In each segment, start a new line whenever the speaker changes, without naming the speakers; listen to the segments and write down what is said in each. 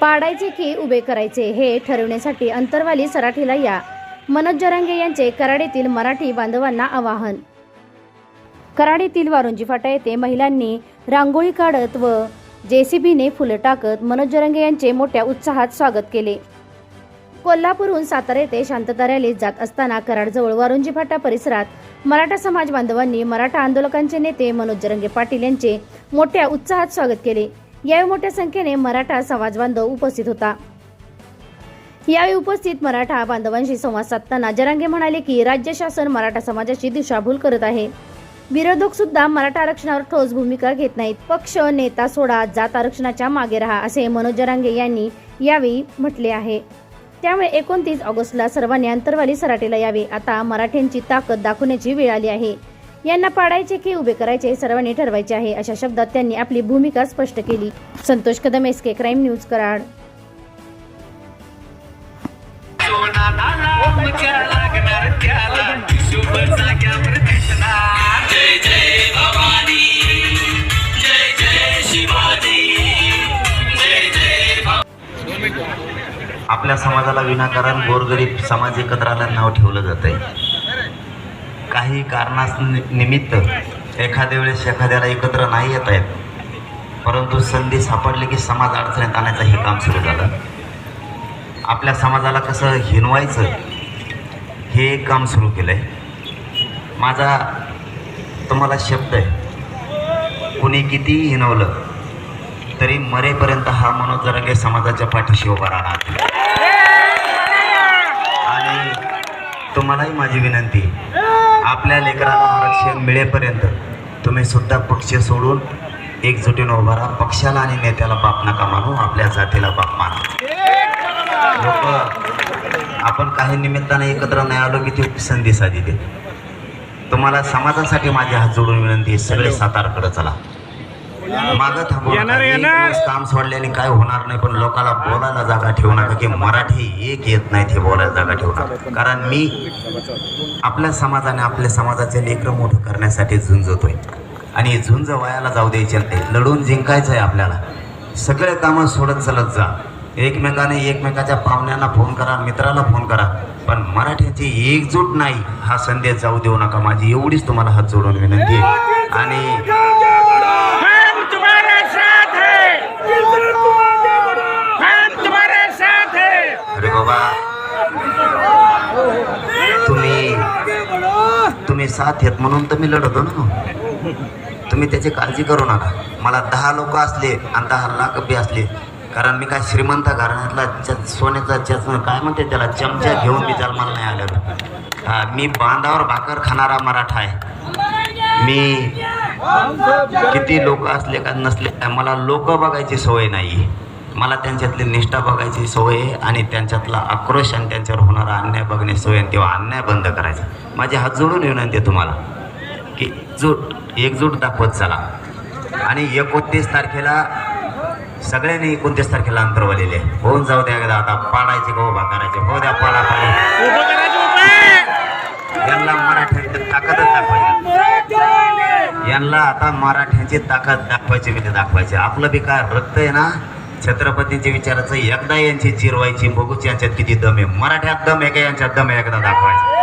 पाडायचे की उभे करायचे हे ठरवण्यासाठी अंतरवाली सराठीला या. मनोज जरांगे यांचे कराडीतील मराठी बांधवांना आवाहन. कराडीतील वारुंजी फाटा येथे महिलांनी रांगोळी काढत व जेसीबीने फुलं टाकत मनोज जरांगे यांचे मोठ्या उत्साहात स्वागत केले. कोल्हापूरहून सातारा येथे शांतता रॅलीत जात असताना कराडजवळ वारुंजी फाटा परिसरात मराठा समाज बांधवांनी मराठा आंदोलकांचे नेते मनोज जरंगे पाटील यांचे मोठ्या उत्साहात स्वागत केले. यावेळी मोठ्या संख्येने मराठा समाज बांधव उपस्थित होता. यावेळी उपस्थित मराठा बांधवांशी संवाद साधताना जरांगे म्हणाले की राज्य शासन मराठा समाजाची दिशाभूल करत आहे. विरोधक सुद्धा मराठा आरक्षणावर ठोस भूमिका घेत नाहीत. पक्ष नेता सोडा जात आरक्षणाच्या मागे राहा असे मनोज जरांगे यांनी यावेळी म्हटले आहे. त्यामुळे एकोणतीस ऑगस्टला सर्वांनी अंतरवाली सराटेला यावे. आता मराठ्यांची ताकद दाखवण्याची वेळ आली आहे. यांना पाडायचे की उभे करायचे हे सर्वांनी ठरवायचे आहे अशा शब्दात त्यांनी आपली भूमिका स्पष्ट केली. Santosh Kadam S K crime news Karad.
आपल्या समाजाला विनाकारण गोरगरीब समाज एकत्राला नाव ठेवलं जात आहे काही कारणास निमित्त एखाद्या वेळेस एखाद्याला एकत्र नाही येत आहेत परंतु संधी सापडली की समाज अडचणीत आणायचं हे काम सुरू झालं. आपल्या समाजाला कसं हिनवायचं हे एक काम सुरू केलं आहे माझा तुम्हाला शब्द आहे. कुणी कितीही हिनवलं तरी मरेपर्यंत हा मनोज जरंगे समाजाच्या पाठीशी उभा राहणार आणि तुम्हालाही माझी विनंती आपल्या लेकराला आरक्षण मिळेपर्यंत तुम्ही सुद्धा पक्ष सोडून एकजुटीनं उभा राहा. पक्षाला आणि नेत्याला बाप नका मानू आपल्या जातीला बाप मानू. लोक आपण काही निमित्ताने एकत्र नाही आलो की ती संधी साधी दे. तुम्हाला समाजासाठी माझे हात जोडून विनंती सगळे सातारकडे चला. मागं थांबू नका.
येणार,
एक
येणार.
दिवस काम सोडल्याने काय होणार नाही पण लोकांना बोलायला जागा ठेवू नका की मराठी एक येत नाही ते बोलायला जागा ठेवू नका. कारण मी आपल्या समाजाने आपल्या समाजाचे लेकरं मोठं करण्यासाठी झुंजतोय. आणि ही झुंज वयाला जाऊ द्यायची नाही. लढून जिंकायचं आहे आपल्याला. सगळे कामं सोडत चालत जा. एकमेकाने एकमेकाच्या पाहुण्यांना फोन करा मित्राला फोन करा. पण मराठ्याची एकजूट नाही हा संदेश जाऊ देऊ नका. माझी एवढीच तुम्हाला हात जोडून विनंती आहे. आणि
हम तुम्हारे साथ हैं हम तुम्हारे साथ हैं
अरे बाबा तुम्ही तुम्ही साथ येत म्हणून तर मी लढतो ना तुम्ही त्याची काळजी करू नका. मला दहा लोक असले आणि दहा लाख बी असले. कारण मी काय श्रीमंत घराण्यातला सोन्याचा जस काय म्हणते त्याला? चमचा घेऊन मी जन्माला नाही आलो हा मी बांधावर भाकर खाणारा मराठा आहे. मी किती लोक असले का नसले मला लोक बघायची सवय नाही मला त्यांच्यातली निष्ठा बघायची सवय आहे आणि त्यांच्यातला आक्रोश आणि त्यांच्यावर होणारा अन्याय बघण्याची सवय आहे तेव्हा अन्याय बंद करायचा. माझे हात जोडून विनंती आहे तुम्हाला की जूट एकजूट दाखवत चला. आणि एकोणतीस तारखेला सगळ्यांनी एकोणतीस तारखेला अंतरवलेले आहे. होऊन जाऊ द्या एकदा आता पाडायचे का उभा करायचे? हो द्या पाडा पाडी. यांना मराठ्यांची ताकदच दाखवायची. यांना आता मराठ्यांची ताकद दाखवायची म्हणजे दाखवायची. आपलं बी काय रक्त आहे ना? छत्रपतींच्या विचाराचं एकदा यांची चिरवायची बघूच यांच्यात किती दम आहे मराठ्यात दम आहे का यांच्यात दम आहे एकदा दाखवायचं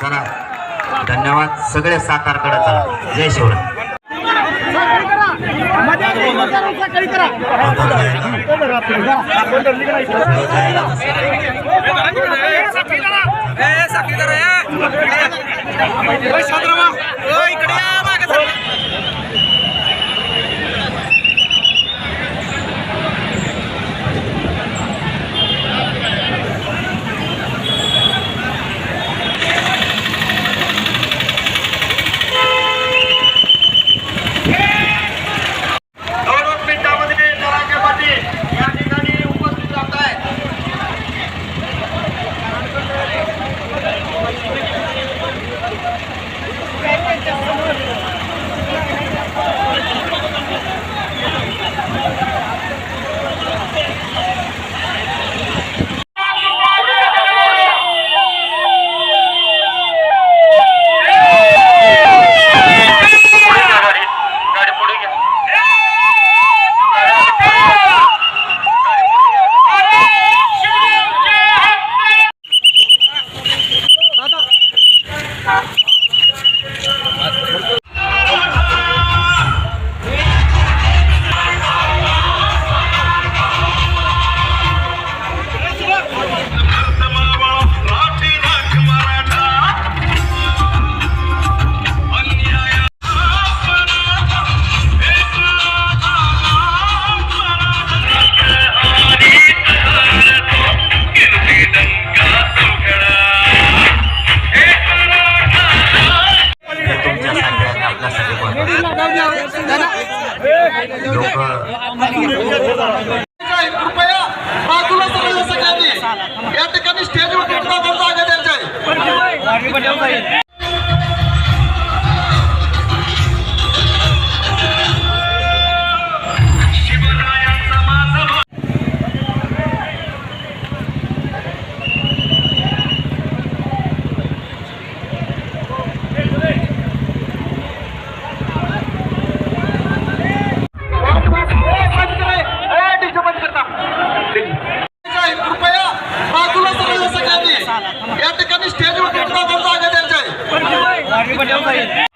चला धन्यवाद सगळे सातारकडे चला जय शिवराय
दोन
या ठिकाणी स्टेजवर जागा द्यायचा आहे.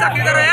साखी करा